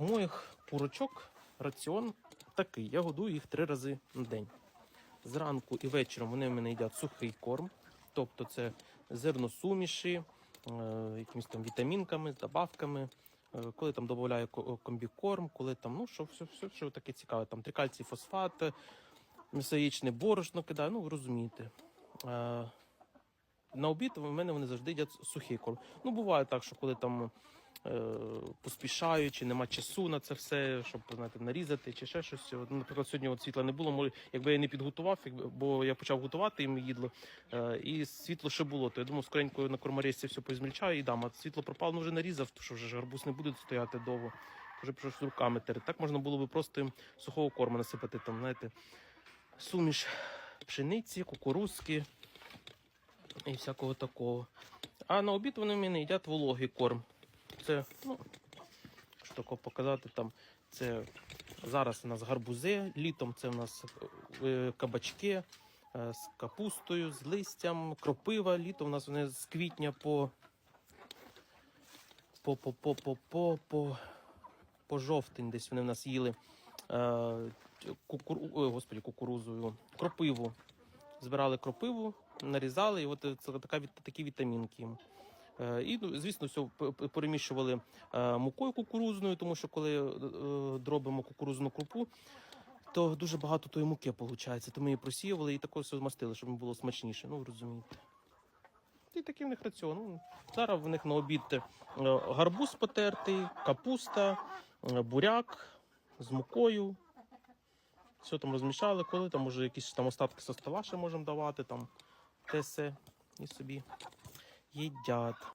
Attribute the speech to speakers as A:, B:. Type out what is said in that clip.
A: У моїх курочок раціон такий. Я годую їх три рази на день. Зранку і вечором вони в мене їдять сухий корм, тобто це зерносуміші, е, якимись там вітамінками, добавками. Е, Коли там додаю комбікорм, коли там, ну що все, все, що таке цікаве, там трикальцій фосфат, е, м'ясоїчне борошно кидаю, ну ви розумієте. Е, На обід в мене вони завжди їдять сухий корм. Ну, буває так, що коли там е, поспішаю, чи нема часу на це все, щоб знаєте, нарізати, чи ще щось. Наприклад, сьогодні от світла не було, може, якби я не підготував, якби, бо я почав готувати їм їдло, е, і світло ще було, то я думав, скоренько на корморізці все позмільчаю і дам. А світло пропало, ну вже нарізав, то що вже гарбуз не буде стояти довго. Вже прийшлось руками терти. Так можна було би просто сухого корму насипати, там, знаєте, суміш пшениці, кукурузки і всякого такого. А на обід вони в мене їдять вологий корм. Це, ну, що таке показати там. Це зараз у нас гарбузи, літом це у нас е, кабачки е, з капустою, з листям, кропива. Літо у нас вони з квітня по, по, по, по, по, по, по, по жовтень десь вони в нас їли. Е, кукуру, ой, господи, кукурузою, кропиву. Збирали кропиву, нарізали, і от це така, такі вітамінки. Е, І, ну, звісно, все переміщували е, мукою кукурузною, тому що коли е, дробимо кукурузну крупу, то дуже багато тої муки виходить. То ми її просіювали і також все змастили, щоб було смачніше. Ну, розумієте. І такий в них раціон. Ну, Зараз в них на обід гарбуз потертий, капуста, буряк з мукою. Все там розмішали, коли там може якісь там остатки со стола ще можемо давати, там те все і собі їдять.